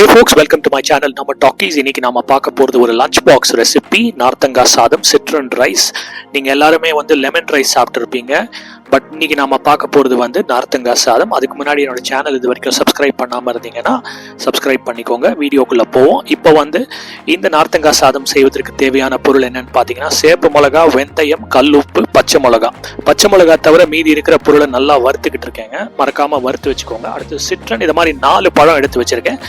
Hey folks welcome to my channel நம்ம talkies இன்னைக்கு நாம பார்க்க போகிறது ஒரு லஞ்ச் பாக்ஸ் ரெசிபி நார்த்தங்கா சாதம் சிட்ரன் ரைஸ் நீங்கள் எல்லாருமே வந்து லெமன் ரைஸ் சாப்பிட்ருப்பீங்க பட் இன்னைக்கு நாம பார்க்க போகிறது வந்து நார்த்தங்கா சாதம் அதுக்கு முன்னாடி என்னோட சேனல் இது வரைக்கும் சப்ஸ்கிரைப் பண்ணாமல் இருந்தீங்கன்னா சப்ஸ்கிரைப் பண்ணிக்கோங்க. வீடியோக்குள்ளே போவோம். இப்போ வந்து இந்த நார்த்தங்கா சாதம் செய்வதற்கு தேவையான பொருள் என்னன்னு பார்த்தீங்கன்னா சேப்பு மிளகா வெந்தயம் கல்லுப்பு பச்சை மிளகா. பச்சை மிளகா தவிர மீதி இருக்கிற பொருளை நல்லா வறுத்துக்கிட்டு இருக்கேங்க. மறக்காம வறுத்து வச்சுக்கோங்க. அடுத்து சிட்ரன் இது மாதிரி நாலு பழம் எடுத்து வச்சிருக்கேன்.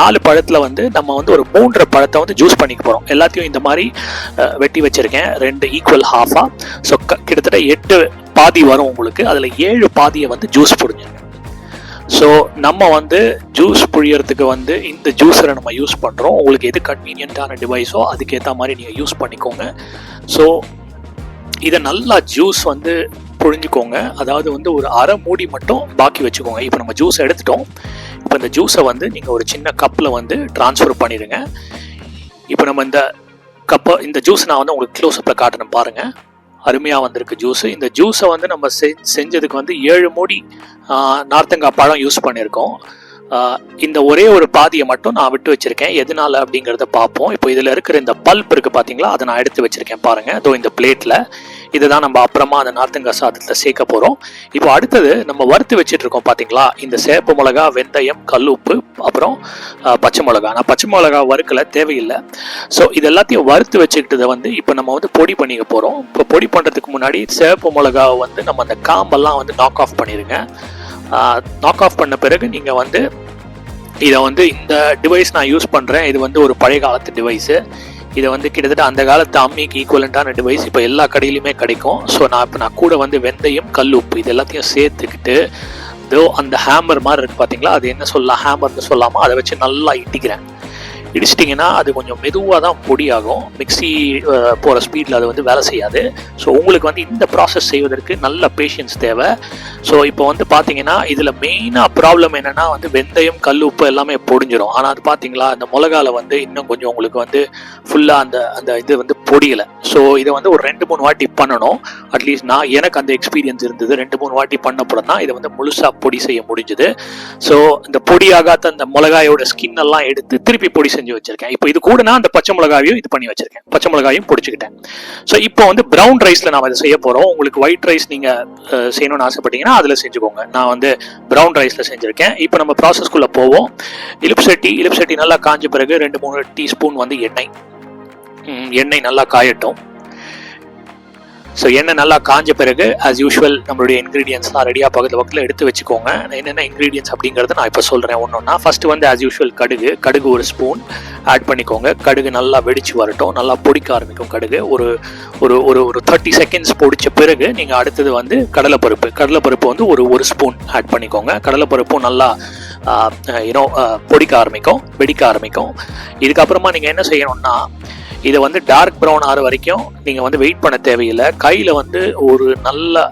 நாலு பழத்தில் வந்து நம்ம வந்து ஒரு மூன்றரை பழத்தை வந்து ஜூஸ் பண்ணிக்க போகிறோம் எல்லாத்தையும் இந்த மாதிரி வெட்டி வச்சிருக்கேன். ரெண்டு ஈக்குவல் ஹாஃபாக ஸோ கிட்டத்தட்ட எட்டு பாதி வரும் உங்களுக்கு. அதில் ஏழு பாதியை வந்து ஜூஸ் புழிஞ்சிருங்க ஸோ நம்ம வந்து ஜூஸ் புழியறதுக்கு வந்து இந்த ஜூஸரை நம்ம யூஸ் பண்ணுறோம் உங்களுக்கு எது கன்வீனியண்ட்டான டிவைஸோ அதுக்கேற்ற மாதிரி நீங்கள் யூஸ் பண்ணிக்கோங்க. ஸோ இதை நல்லா ஜூஸ் வந்து புழிஞ்சுக்கோங்க. அதாவது வந்து ஒரு அரை மூடி மட்டும் பாக்கி வச்சுக்கோங்க. இப்போ நம்ம ஜூஸ் எடுத்துட்டோம். இப்போ இந்த ஜூஸை வந்து நீங்கள் ஒரு சின்ன கப்பில் வந்து ட்ரான்ஸ்ஃபர் பண்ணிடுங்க. இப்போ நம்ம இந்த கப்பை இந்த ஜூஸ் நான் வந்து உங்களுக்கு க்ளோஸ்அப்பில் காட்டணும் பாருங்கள் அருமையாக வந்திருக்கு ஜூஸு இந்த ஜூஸை வந்து நம்ம செஞ்சதுக்கு வந்து ஏழு மூடி நார்த்தங்காய் பழம் யூஸ் பண்ணியிருக்கோம் இந்த ஒரே ஒரு பாதியை மட்டும் நான் விட்டு வச்சிருக்கேன். எதனால அப்படிங்கிறத பார்ப்போம். இப்போ இதில் இருக்கிற இந்த பல்ப் இருக்குது பார்த்தீங்களா அதை நான் எடுத்து வச்சிருக்கேன் பாருங்கள் அதோ இந்த பிளேட்டில் இதை தான் நம்ம அப்புறமா அந்த நார்த்தங்காய் சாதத்தில் சேர்க்க போகிறோம் இப்போ அடுத்தது நம்ம வறுத்து வச்சிட்டு இருக்கோம் பார்த்தீங்களா இந்த சேப்பு மிளகா வெந்தயம் கல் உப்பு அப்புறம் பச்சை மிளகா. நான் பச்சை மிளகா வறுக்கல தேவையில்லை. ஸோ இது எல்லாத்தையும் வறுத்து வச்சுக்கிட்டதை வந்து இப்போ நம்ம வந்து பொடி பண்ணிக்க போகிறோம் இப்போ பொடி பண்ணுறதுக்கு முன்னாடி சேப்பு மிளகாவை வந்து நம்ம அந்த காம்பெல்லாம் வந்து நாக் ஆஃப் பண்ணிடுங்க நாக் ஆஃப் பண்ண பிறகு நீங்கள் வந்து இதை வந்து இந்த டிவைஸ் நான் யூஸ் பண்ணுறேன் இது வந்து ஒரு பழைய காலத்து டிவைஸு இதை வந்து கிட்டத்தட்ட அந்த காலத்து அம்மிக்கு ஈக்குவலண்ட்டான டிவைஸ் இப்போ எல்லா கடையிலுமே கிடைக்கும். ஸோ நான் இப்போ நான் கூட வந்து வெந்தயம் கல் உப்பு இது எல்லாத்தையும் சேர்த்துக்கிட்டு இதோ அந்த ஹேமர் மாதிரி இருக்குது பார்த்தீங்களா அது என்ன சொல்லலாம் ஹேமர்னு சொல்லாமல் அதை வச்சு நல்லா இட்டிக்கிறேன் இடிச்சிட்டிங்கன்னா அது கொஞ்சம் மெதுவாக தான் பொடியாகும். மிக்ஸி போகிற ஸ்பீடில் அது வந்து வேலை செய்யாது. ஸோ உங்களுக்கு வந்து இந்த ப்ராசஸ் செய்வதற்கு நல்ல பேஷன்ஸ் தேவை. ஸோ இப்போ வந்து பார்த்தீங்கன்னா இதில் மெயினாக ப்ராப்ளம் என்னென்னா வந்து வெந்தயம் கல் உப்பு எல்லாமே பொடிஞ்சிரும். ஆனால் அது பார்த்தீங்களா அந்த மிளகால வந்து இன்னும் கொஞ்சம் உங்களுக்கு வந்து ஃபுல்லாக அந்த அந்த இது வந்து பொடியலை ஸோ இதை வந்து ஒரு ரெண்டு மூணு வாட்டி பண்ணணும். அட்லீஸ்ட் நான் எனக்கு அந்த எக்ஸ்பீரியன்ஸ் இருந்தது. ரெண்டு மூணு வாட்டி பண்ணப்புறம் தான் இதை வந்து முழுசாக பொடி செய்ய முடிஞ்சுது. ஸோ இந்த பொடியாகாத அந்த மிளகாயோட ஸ்கின் எல்லாம் எடுத்து திருப்பி பொடி செஞ்சு வச்சிருக்கேன். இப்போ இது கூட நான் அந்த பச்சை மிளகாவையும் இது பண்ணி வச்சிருக்கேன். பச்சை மிளகாயும் பொடிச்சுக்கிட்டேன். ஸோ இப்போ வந்து ப்ரௌன் ரைஸ்ல நாம இதை செய்ய போறோம். உங்களுக்கு ஒயிட் ரைஸ் நீங்க செய்யணும்னு ஆசைப்பட்டீங்கன்னா அதுல செஞ்சுக்கோங்க. நான் வந்து ப்ரௌன் ரைஸ்ல செஞ்சிருக்கேன். இப்போ நம்ம ப்ராசஸ்க்குள்ள போவோம். இலிப்சட்டி இலிப்சட்டி நல்லா காஞ்ச பிறகு ரெண்டு மூணு டீஸ்பூன் வந்து எண்ணெய். எண்ணெய் நல்லா காயட்டும். ஸோ எண்ணெய் நல்லா காஞ்ச பிறகு ஆஸ் யூஷுவல் நம்மளுடைய இன்க்ரீடியன்ஸ்லாம் ரெடியாக பக்கத்து பக்கத்தில் எடுத்து வச்சுக்கோங்க. என்னென்ன இன்க்ரீடியன்ஸ் அப்படிங்கிறத நான் இப்போ சொல்கிறேன் ஒன்றா ஃபஸ்ட்டு வந்து ஆஸ் யூஷுவல் கடுகு. கடுகு ஒரு ஸ்பூன் ஆட் பண்ணிக்கோங்க. கடுகு நல்லா வெடிச்சு வரட்டும். நல்லா பொடிக்க ஆரம்பிக்கும் கடுகு. ஒரு ஒரு ஒரு ஒரு தேர்ட்டி செகண்ட்ஸ் பொடிச்ச பிறகு நீங்கள் அடுத்தது வந்து கடலைப்பருப்பு. கடலைப்பருப்பு வந்து ஒரு ஒரு ஸ்பூன் ஆட் பண்ணிக்கோங்க. கடலைப்பருப்பும் நல்லா யூனோ பொடிக்க ஆரம்பிக்கும் வெடிக்க ஆரம்பிக்கும். இதுக்கப்புறமா நீங்கள் என்ன செய்யணும்னா இதை வந்து டார்க் ப்ரௌன் ஆகிற வரைக்கும் நீங்கள் வந்து வெயிட் பண்ண தேவையில்லை. கையில் வந்து ஒரு நல்ல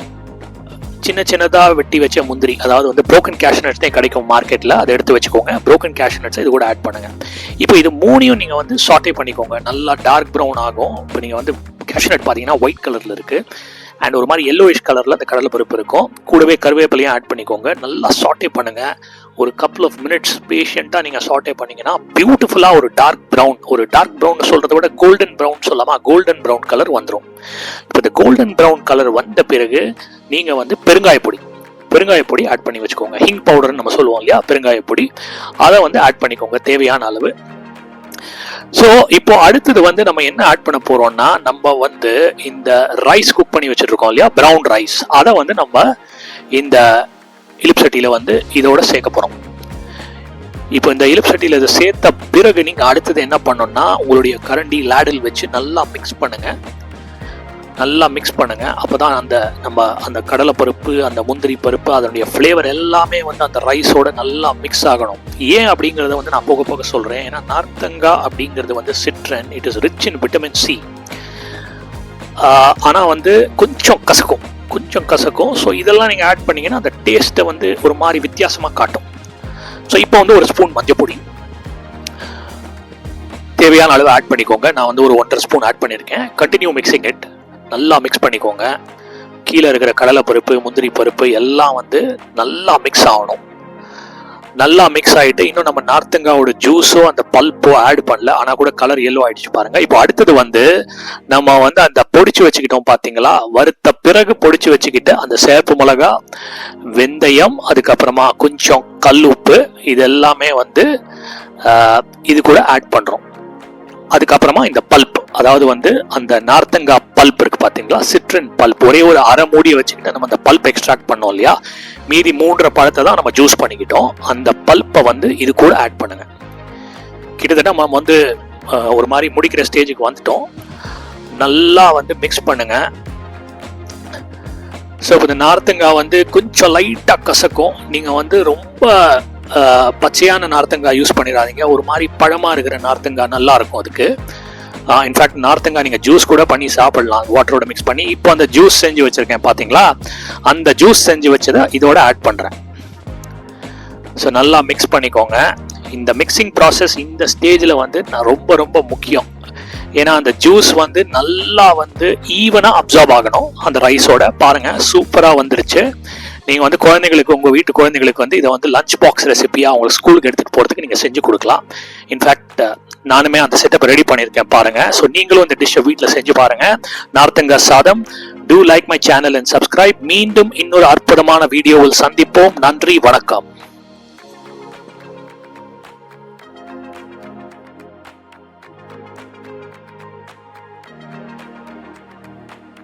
சின்ன சின்னதாக வெட்டி வச்ச முந்திரி அதாவது வந்து ப்ரோக்கன் கேஷ்நட்ஸ் தான் கிடைக்கும் மார்க்கெட்டில் அதை எடுத்து வச்சுக்கோங்க. ப்ரோக்கன் கேஷ்நட்ஸ் இது கூட ஆட் பண்ணுங்கள் இப்போ இது மூணையும் நீங்கள் வந்து ஷார்ட்டே பண்ணிக்கோங்க. நல்லா டார்க் ப்ரௌன் ஆகும். இப்போ நீங்கள் வந்து கேஷ்நட் பார்த்தீங்கன்னா ஒயிட் கலரில் இருக்குது அண்ட் ஒரு மாதிரி எல்லோயிஷ் கலரில் அந்த கடலைப்பருப்பு இருக்கும். கூடவே கருவேப்பிலையும் ஆட் பண்ணிக்கோங்க. நல்லா சாட்டே பண்ணுங்கள் ஒரு கப்புள் ஆஃப் மினிட்ஸ் பேஷண்ட்டாக நீங்கள் சாட்டே பண்ணீங்கன்னா பியூட்டிஃபுல்லாக ஒரு டார்க் ப்ரௌன் ஒரு டார்க் ப்ரௌன் சொல்கிறத விட கோல்டன் ப்ரௌன் சொல்லாமா கோல்டன் ப்ரௌன் கலர் வந்துடும் இப்போ இந்த கோல்டன் ப்ரௌன் கலர் வந்த பிறகு நீங்கள் வந்து பெருங்காயப்பொடி பெருங்காயப்பொடி ஆட் பண்ணி வச்சுக்கோங்க. ஹிங் பவுடர்னு நம்ம சொல்லுவோம் இல்லையா? பெருங்காயப்பொடி அதை வந்து ஆட் பண்ணிக்கோங்க தேவையான அளவு. ஸோ இப்போ அடுத்தது வந்து நம்ம என்ன ஆட் பண்ண போறோம்னா நம்ம வந்து இந்த ரைஸ் குக் பண்ணி வச்சிருக்கோம் இல்லையா? ப்ரௌன் ரைஸ் அதை வந்து நம்ம இந்த இலிப்சட்டியில் வந்து இதோட சேர்க்க போகிறோம் இப்போ இந்த இலிப்சட்டியில் இதை சேர்த்த பிறகு நீங்கள் அடுத்தது என்ன பண்ணணும்னா உங்களுடைய கரண்டி லேடில் வச்சு நல்லா மிக்ஸ் பண்ணுங்கள் நல்லா மிக்ஸ் பண்ணுங்கள் அப்போ தான் அந்த நம்ம அந்த கடலைப்பருப்பு அந்த முந்திரி பருப்பு அதனுடைய ஃப்ளேவர் எல்லாமே வந்து அந்த ரைஸோட நல்லா மிக்ஸ் ஆகணும். ஏன் அப்படிங்கிறத வந்து நான் போக போக சொல்கிறேன் ஏன்னா நார்த்தங்கா அப்படிங்கிறது வந்து citron it is rich in vitamin C ஆனால் வந்து கொஞ்சம் கசக்கும். கொஞ்சம் கசக்கும். ஸோ இதெல்லாம் நீங்கள் ஆட் பண்ணிங்கன்னா அந்த டேஸ்ட்டை வந்து ஒரு மாதிரி வித்தியாசமாக காட்டும். ஸோ இப்போ வந்து ஒரு ஸ்பூன் மஞ்சப்பொடி தேவையான அளவு ஆட் பண்ணிக்கோங்க. நான் வந்து ஒரு ஒன்றரை ஸ்பூன் ஆட் பண்ணியிருக்கேன். கண்டினியூ மிக்சிங் இட் நல்லா மிக்ஸ் பண்ணிக்கோங்க. கீழே இருக்கிற கடலை பருப்பு முந்திரி பருப்பு எல்லாம் வந்து நல்லா மிக்ஸ் ஆகணும். நல்லா மிக்ஸ் ஆகிட்டு இன்னும் நம்ம நார்த்தங்காவோட ஜூஸோ அந்த பல்ப்போ ஆட் பண்ணல. ஆனால் கூட கலர் எல்லோ ஆயிடுச்சு பாருங்க. இப்போ அடுத்தது வந்து நம்ம வந்து அந்த பொடிச்சு வச்சுக்கிட்டோம் பார்த்தீங்களா வறுத்த பிறகு பொடிச்சு வச்சுக்கிட்டு அந்த சேப்பு மிளகா வெந்தயம் அதுக்கப்புறமா கொஞ்சம் கல் உப்பு இது எல்லாமே வந்து இது கூட ஆட் பண்ணுறோம் அதுக்கப்புறமா இந்த பல்ப் அதாவது வந்து அந்த நார்த்தங்காய் பல்ப் இருக்கு பாத்தீங்களா? Citron pulp. ஒரே ஒரு அரை மூடியை வச்சுக்கிட்டு நம்ம அந்த பல்ப் எக்ஸ்ட்ராக்ட் பண்ணோம் இல்லையா? மீதி மூன்றரை பழத்தை தான் நம்ம ஜூஸ் பண்ணிக்கிட்டோம். அந்த பல்ப்பை வந்து இது கூட ஆட் பண்ணுங்க. கிட்டத்தட்ட நம்ம வந்து ஒரு மாதிரி முடிக்கிற ஸ்டேஜுக்கு வந்துட்டோம். நல்லா வந்து மிக்ஸ் பண்ணுங்க. ஸோ இந்த நார்த்தங்காய் வந்து கொஞ்சம் லைட்டாக கசக்கும். நீங்கள் வந்து ரொம்ப பச்சையான நார்த்தங்காய் யூஸ் பண்ணிடாதீங்க. ஒரு மாதிரி பழமாக இருக்கிற நார்த்தங்காய் நல்லா இருக்கும் அதுக்கு. இன்ஃபேக்ட் நார்த்தங்காய் நீங்கள் ஜூஸ் கூட பண்ணி சாப்பிடலாம். வாட்டரோட மிக்ஸ் பண்ணி. இப்போ அந்த ஜூஸ் செஞ்சு வச்சுருக்கேன் பார்த்தீங்களா அந்த ஜூஸ் செஞ்சு வச்சதை இதோட ஆட் பண்ணுறேன் ஸோ நல்லா மிக்ஸ் பண்ணிக்கோங்க. இந்த மிக்சிங் ப்ராசஸ் இந்த ஸ்டேஜில் வந்து நான் ரொம்ப ரொம்ப முக்கியம். ஏன்னா அந்த ஜூஸ் வந்து நல்லா வந்து ஈவனாக அப்சார்ப் ஆகணும். அந்த ரைஸோட பாருங்கள் சூப்பராக வந்துருச்சு. நீங்கள் வந்து குழந்தைங்களுக்கு உங்கள் வீட்டு குழந்தைங்களுக்கு வந்து இதை வந்து லஞ்ச் பாக்ஸ் ரெசிபியாக அவங்க ஸ்கூலுக்கு எடுத்துகிட்டு போகிறதுக்கு நீங்கள் செஞ்சு கொடுக்கலாம். இன்ஃபேக்ட் நானுமே அந்த செட்டப் ரெடி பண்ணியிருக்கேன் பாருங்க. ஸோ நீங்களும் இந்த டிஷ்ஷை வீட்டில் செஞ்சு பாருங்க. நார்த்தங்காய் சாதம். Do like my channel and subscribe மீண்டும் இன்னொரு அற்புதமான வீடியோவில் சந்திப்போம். நன்றி வணக்கம்.